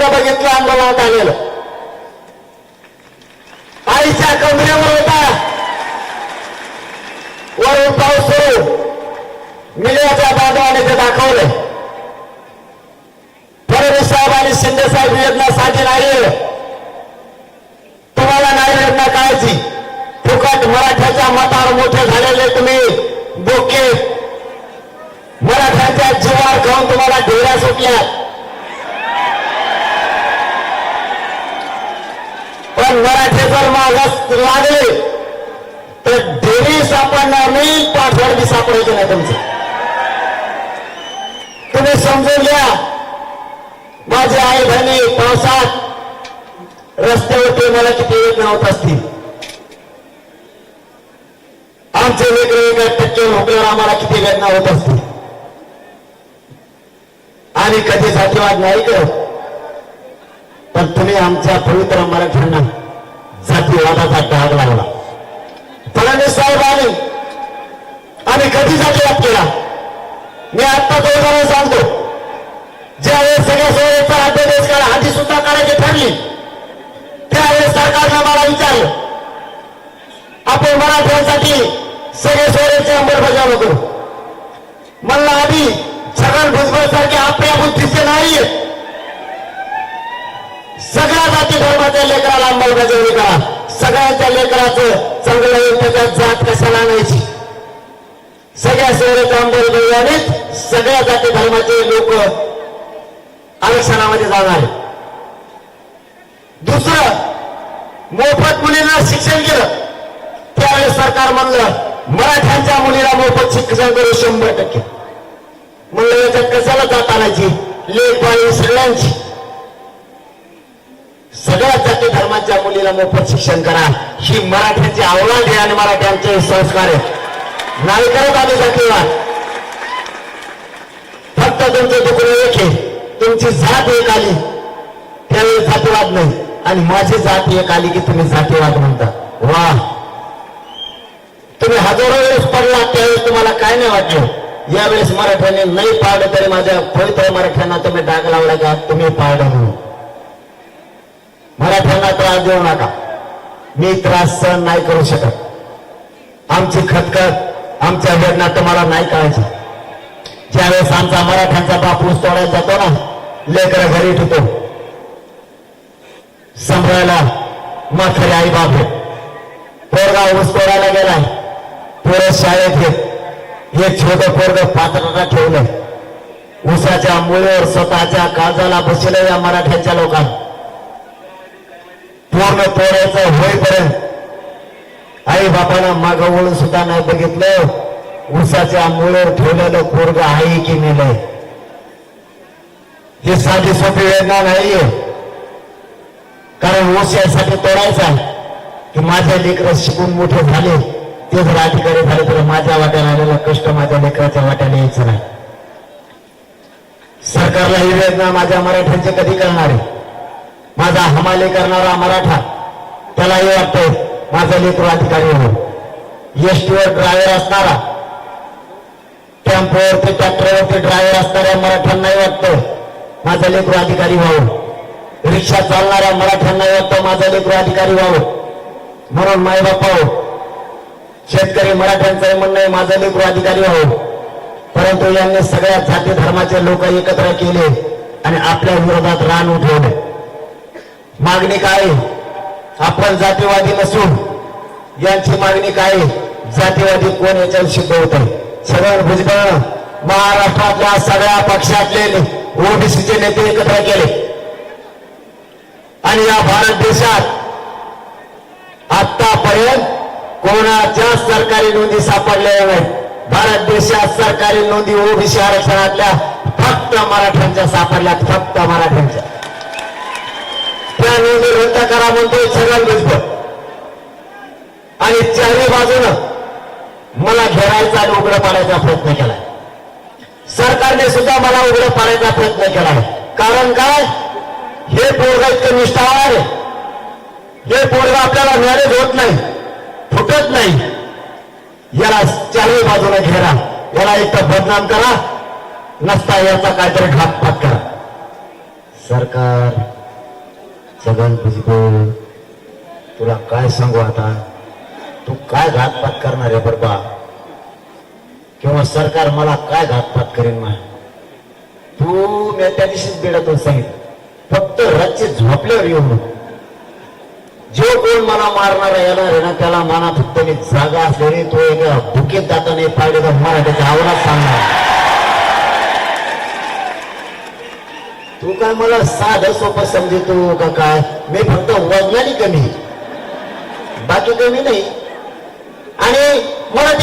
गावात आलेलं आईच्या कमरेवर होता. वरून पाऊस सुरू. मिलियाच्या बांधवाने ते दाखवलंय. फडणवीस साहेब आणि शिंदे साहेब योजनासाठी नाही तुम्हाला नाही योजना काळजी फुकट मराठ्याच्या मतावर मोठे झालेले तुम्ही बोके. मराठ्याच्या जीवावर खाऊन तुम्हाला ढेऱ्या सुटल्या पण जर मागास लागले तर ढेरी सापडणार नाही पाठवड बी सापडायचं नाही तुमचं. तुम्ही समजून घ्या माझे आई बहिणी पावसात रस्त्यावरती मला किती वेळ होत असतील. आमचे वेगळे एक टक्के लोकल्यावर आम्हाला किती वेदना होत असतील. आणि कधी जातीवाद नाही करत. पण तुम्ही आमच्या पवित्र मराठ्यांना साठी वादाचा डाग लावला फडणवीस साहेब आले. आम्ही कधी जातीवाद केला मी आत्ता दोघांना सांगतो. ज्यावेळेस सगळ्या सोयीचा अध्यादेश काढा आधी सुद्धा काढायची ठरली. त्यावेळेस सरकारनं मला विचारलं आपण मराठ्यांसाठी सगळे सोयीचे अंमलबजावणी करू. म्हणलं आधी छगन भुजबळ सारखे आपल्या बुद्धीचे नाहीये. सगळ्या जाती धर्माच्या लेकराला अंमलबजावणी करा. सगळ्यांच्या लेकराचं चांगलं येईल जात कशाला आणायची? सगळ्या शहराच्या अंमलबजावणीत सगळ्या जाती धर्माचे लोक आरक्षणामध्ये जाणार. दुसरं मोफत मुलींना शिक्षण केलं. त्यावेळेस सरकार म्हणलं मराठ्यांच्या मुलीला मोफत शिक्षण करू शंभर टक्के. म्हणलं याच्यात कशाला जात आणायची? लेख पाळी सगळ्यांची. सगळ्या जाती धर्माच्या मुलीला मोफत शिक्षण करा. ही मराठ्यांची आव्हान आहे आणि मराठ्यांचे संस्कार आहेत. नाही करत आम्ही जातीवाद. फक्त तुमचं दुखणं एक आहे. तुमची जात एक आली. त्यावेळी जातीवाद नाही. आणि माझी जात एक आली की तुम्ही जातीवाद म्हणता. वा. तुम्ही हजारो वेळेस पडला त्यावेळेस तुम्हाला काय नाही वाटलं? यावेळेस मराठ्यांनी नाही पाळलं तरी माझ्या पवित्र मराठ्यांना तुम्ही डाग लावला का? तुम्ही पाळलं म्हणून. मराठ्यांना त्रास देऊ नका. मी त्रास सहन नाही करू शकत. आमची खतखत आमच्या वेदना तुम्हाला नाही कळायची. ज्यावेळेस आमचा मराठ्यांचा बापूस तोडायला जातो ना लेकर घरी ठेवतो. सांभाळायला म्हातारे आई बाप आहेत. पोरगा ऊस तोडायला गेलाय. पोरं शाळेत घेत हे छोट पोरग पात्राला ठेवलं उसाच्या मुळेवर स्वतःच्या काळजाला बसले या मराठ्यांच्या लोकांना. पूर्ण तोडायचं होईपर्यंत आई बापानं मागं वळून सुद्धा नाही बघितलं. उसाच्या मुळेवर ठेवलेलं पोरग आहे की नेलंय ही साधी सोपी वेदना नाहीये. कारण ऊस यासाठी तोडायचा की माझ्या लेकर शिकून मोठे झाले ते जर अधिकारी झाले तर माझ्या वाट्याला आलेला कष्ट माझ्या लेकराच्या वाट्याला यायचं नाही. सरकारला ही वेदना माझ्या मराठ्यांचे कधी करणार आहे? माझा हमाले करणारा मराठा त्याला हे वाटतंय माझा लेकर अधिकारी हो एसटीवर ड्रायव्हर असणारा टेम्पोवरती ट्रॅक्टरवरती ड्रायव्हर असणाऱ्या मराठ्यांनाही वाटतं माझा लेकर अधिकारी व्हावं. रिक्षा चालणाऱ्या मराठ्यांनाही वाटतं माझा लेकर अधिकारी व्हावं. म्हणून माय हो शेतकरी मराठ्यांचं म्हणणं आहे माझा लेकर अधिकारी व्हावं. परंतु यांनी सगळ्या जाती धर्माचे लोक एकत्र केले आणि आपल्या विरोधात रान उठवले. मागणी काय? आपण जातीवादी नसून यांची मागणी काय? जातीवादी कोण याच्यावर शिकवत आहे छगन भुजबळ महाराष्ट्रातल्या सगळ्या पक्षातले ओबीसीचे नेते एकत्र केले. आणि या भारत देशात आतापर्यंत कोणाच्या सरकारी नोंदी सापडल्या नाही भारत देशात सरकारी नोंदी ओबीसी आरक्षणातल्या फक्त मराठ्यांच्या सापडल्यात फक्त मराठ्यांच्या. त्या नोंदी रद्द करा म्हणतोय छगन दिसतो आणि चारही बाजूनं मला घेरायचा आणि उघडं पाडायचा प्रयत्न केलाय. सरकारने सुद्धा मला उघडं पाडायचा प्रयत्न केलाय. कारण काय? हे पोरग इतकं निष्ठावान आहे. हे पोरग आपल्याला मॅरेज होत नाही फुटत नाही. याला चारही बाजूला घेरा. याला एक बदनाम करा. नसता याचा काहीतरी घातपात करा. सरकार छगन भुजबळ तुला काय सांगू आता? तू काय घातपात करणार आहे बरबा किंवा सरकार मला काय घातपात करेन मा तू मी त्या दिवशीच बिडत सांगितलं फक्त रातचे झोपल्यावर येऊन जो कोण मला मारणार येणार आहे ना त्याला मना फक्त मी जागा असल्याने तो एका भुकेत जाता नाही पाहिजे तर मराठीच्या आवाजात सांगणार. तू काय मला साधं सोपं समजतो का काय? मी फक्त वजनाने कमी बाकी कमी नाही. आणि मराठी